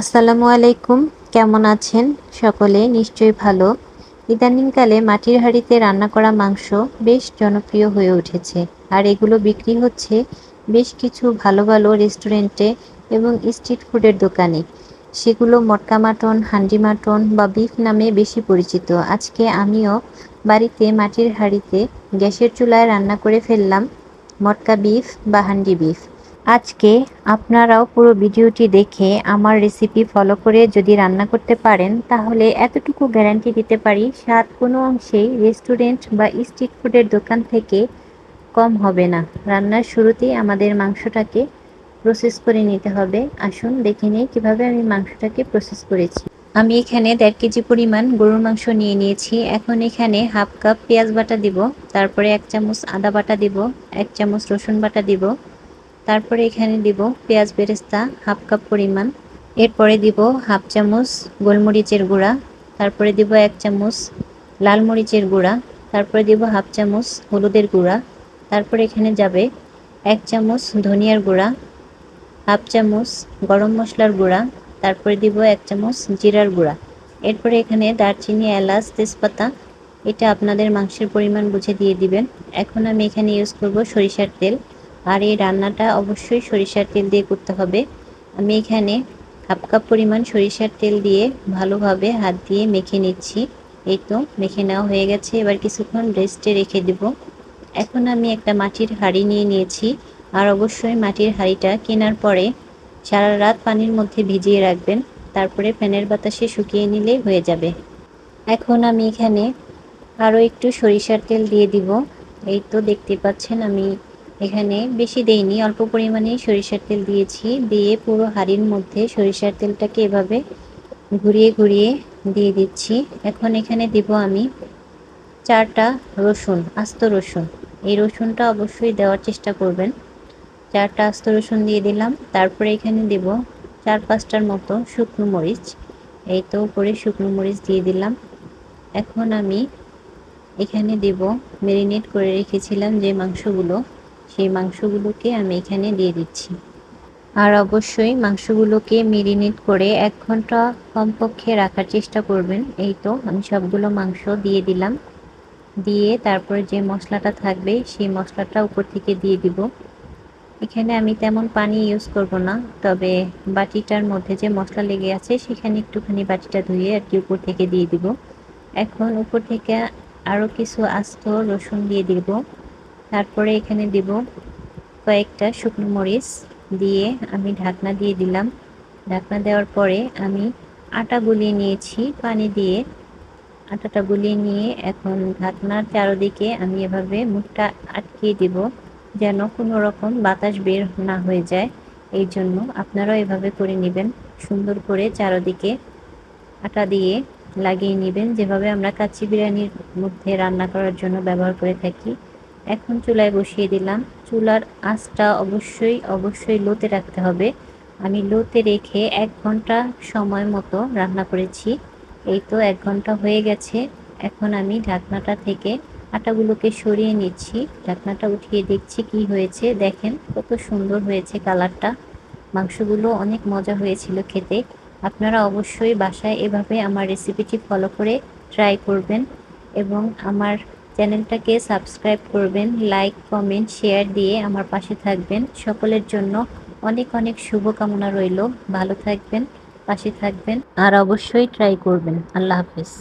আসসালামু আলাইকুম, কেমন আছেন? সকলে নিশ্চয়ই ভালো। ইদানিংকালে মাটির হাঁড়িতে রান্না করা মাংস বেশ জনপ্রিয় হয়ে উঠেছে। আর এগুলো বিক্রি হচ্ছে বেশ কিছু ভালো ভালো রেস্টুরেন্টে এবং স্ট্রিট ফুডের দোকানে। সেগুলো মটকা মাটন, হান্ডি মাটন বা বিফ নামে বেশি পরিচিত। আজকে আমিও বাড়িতে মাটির হাঁড়িতে গ্যাসের চুলায় রান্না করে ফেললাম মটকা বিফ বা হান্ডি বিফ। আজকে আপনারাও পুরো ভিডিওটি দেখে আমার রেসিপি ফলো করে যদি রান্না করতে পারেন, তাহলে এতটুকু গ্যারান্টি দিতে পারি স্বাদ কোনো অংশেই রেস্টুরেন্ট বা স্ট্রিট ফুডের দোকান থেকে কম হবে না। রান্নার শুরুতেই আমাদের মাংসটাকে প্রসেস করে নিতে হবে। আসুন দেখে নিই কীভাবে আমি মাংসটাকে প্রসেস করেছি। আমি এখানে দেড় কেজি পরিমাণ গরুর মাংস নিয়ে নিয়েছি। এখন এখানে হাফ কাপ পেঁয়াজ বাটা দিব, তারপরে এক চামচ আদা বাটা দিব, এক চামচ রসুন বাটা দিব তারপরে এখানে দিব পেঁয়াজ বেরেস্তা, হাফ কাপ পরিমাণ। এরপরে দিব হাফ চামচ গোলমরিচের গুঁড়া। তারপরে দিব এক চামচ লাল মরিচের গুঁড়া। তারপরে দিব হাফ চামচ হলুদের গুঁড়া। তারপরে এখানে যাবে এক চামচ ধনিয়ার গুঁড়া, হাফ চামচ গরম মশলার গুঁড়া, তারপরে দিব এক চামচ জিরার গুঁড়া। এরপরে এখানে দারচিনি, এলাচ, তেজপাতা, এটা আপনাদের মাংসের পরিমাণ বুঝে দিয়ে দিবেন। এখন আমি এখানে ইউজ করব সরিষার তেল। আর এই রান্নাটা অবশ্যই সরিষার তেল দিয়ে করতে হবে। আমি এখানে হাফ কাপ পরিমাণ সরিষার তেল দিয়ে ভালোভাবে হাত দিয়ে মেখে নিচ্ছি। এই তো, মেখে নেওয়া হয়ে গেছে। এবার কিছুক্ষণ রেস্টে রেখে দেব। এখন আমি একটা মাটির হাঁড়ি নিয়ে নিয়েছি। আর অবশ্যই মাটির হাঁড়িটা কেনার পরে সারা রাত পানির মধ্যে ভিজিয়ে রাখবেন। তারপরে ফ্যানের বাতাসে শুকিয়ে নিলেই হয়ে যাবে। এখন আমি এখানে আরও একটু সরিষার তেল দিয়ে দিব। এই তো, দেখতে পাচ্ছেন আমি এখানে বেশি দেইনি, অল্প পরিমাণে সরিষার তেল দিয়েছি, দিয়ে পুরো হাঁড়ির মধ্যে সরিষার তেলটাকে এভাবে ঘুরিয়ে ঘুরিয়ে দিয়ে দিচ্ছি। এখন এখানে দিব আমি চারটা রসুন, আস্ত রসুন। এই রসুনটা অবশ্যই দেওয়ার চেষ্টা করবেন। চারটা আস্ত রসুন দিয়ে দিলাম, তারপরে এখানে দেব চার পাঁচটার মতো শুকনো মরিচ। এই তো উপরে শুকনো মরিচ দিয়ে দিলাম। এখন আমি এখানে দেব ম্যারিনেট করে রেখেছিলাম যে মাংসগুলো। সেই মাংসগুলোকে আমি এখানে দিয়ে দিচ্ছি। আর অবশ্যই মাংসগুলোকে মেরিনেট করে এক ঘণ্টা কমপক্ষে রাখার চেষ্টা করবেন। এই তো আমি সবগুলো মাংস দিয়ে দিলাম। দিয়ে তারপরে যে মশলাটা থাকবে সেই মশলাটা উপর থেকে দিয়ে দিব। এখানে আমি তেমন পানি ইউজ করব না, তবে বাটিটার মধ্যে যে মশলা লেগে আছে সেখানে একটুখানি বাটিটা ধুয়ে আর কি উপর থেকে দিয়ে দিব। এখন উপর থেকে আরও কিছু আস্ত রসুন দিয়ে দিব। তারপরে এখানে দিব কয়েকটা শুকনো মরিচ দিয়ে আমি ঢাকনা দিয়ে দিলাম। ঢাকনা দেওয়ার পরে আমি আটা গুলিয়ে নিয়েছি, পানি দিয়ে। আটাটা গুলিয়ে নিয়ে এখন ঢাকনার চারোদিকে আমি এভাবে মুখটা আটকিয়ে দিব যেন কোনো রকম বাতাস বের না হয়ে যায়। এই জন্য আপনারাও এভাবে করে নেবেন, সুন্দর করে চারোদিকে আটা দিয়ে লাগিয়ে নেবেন। যেভাবে আমরা কাচ্চি বিরিয়ানির মধ্যে রান্না করার জন্য ব্যবহার করে থাকি এখন চুলায় বসিয়ে দিলাম। চুলার আঁচটা অবশ্যই অবশ্যই লোতে রাখতে হবে। আমি লোতে রেখে এক ঘণ্টা সময় মতো রান্না করেছি। এই তো এক ঘণ্টা হয়ে গেছে। এখন আমি ঢাকনাটা থেকে আটাগুলোকে সরিয়ে নিচ্ছি। ঢাকনাটা উঠিয়ে দেখছি কি হয়েছে। দেখেন কত সুন্দর হয়েছে কালারটা। মাংসগুলো অনেক মজা হয়েছিল খেতে। আপনারা অবশ্যই বাসায় এভাবে আমার রেসিপিটি ফলো করে ট্রাই করবেন এবং আমার চ্যানেলটাকে সাবস্ক্রাইব করবেন, লাইক, কমেন্ট, শেয়ার দিয়ে আমার পাশে থাকবেন। সকলের জন্য অনেক অনেক শুভকামনা রইল। ভালো থাকবেন, পাশে থাকবেন, আর অবশ্যই ট্রাই করবেন। আল্লাহ হাফিজ।